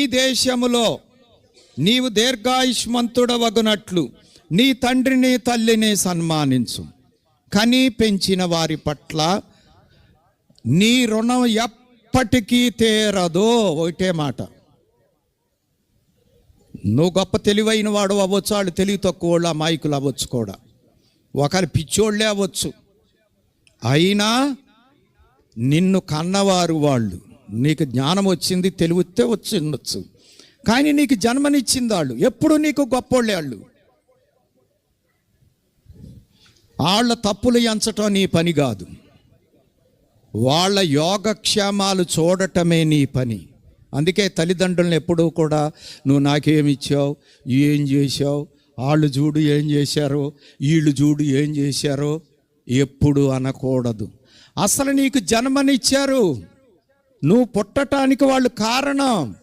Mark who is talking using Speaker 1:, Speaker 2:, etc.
Speaker 1: ఈ దేశములో నీవు దీర్ఘాయుష్మంతుడవగునట్లు నీ తండ్రిని తల్లిని సన్మానించు. కని పెంచిన వారి పట్ల నీ రుణం ఎప్పటికీ తేరదో. ఒకటే మాట. నువ్వు గొప్ప తెలివైన వాడు అవ్వచ్చు వాళ్ళు తెలివి తక్కువ వాళ్ళు అమాయకులు అవ్వచ్చు కూడా. ఒకరి పిచ్చోళ్ళే అవ్వచ్చు. అయినా నిన్ను కన్నవారు వాళ్ళు. నీకు జ్ఞానం వచ్చింది తెలివితే వచ్చి ఉండొచ్చు. కానీ నీకు జన్మనిచ్చింది వాళ్ళు. ఎప్పుడు నీకు గొప్పోళ్ళే వాళ్ళు? వాళ్ళ తప్పులు ఎంచటం నీ పని కాదు. వాళ్ళ యోగక్షేమాలు చూడటమే నీ పని. అందుకే తల్లిదండ్రులను ఎప్పుడూ కూడా నువ్వు నాకేమిచ్చావు ఏం చేశావు? వాళ్ళు చూడు ఏం చేశారో వీళ్ళు చూడు ఏం చేశారో ఎప్పుడు అనకూడదు. అసలు నీకు జన్మనిచ్చారు. నువ్వు పుట్టటానికి వాళ్ళు కారణం.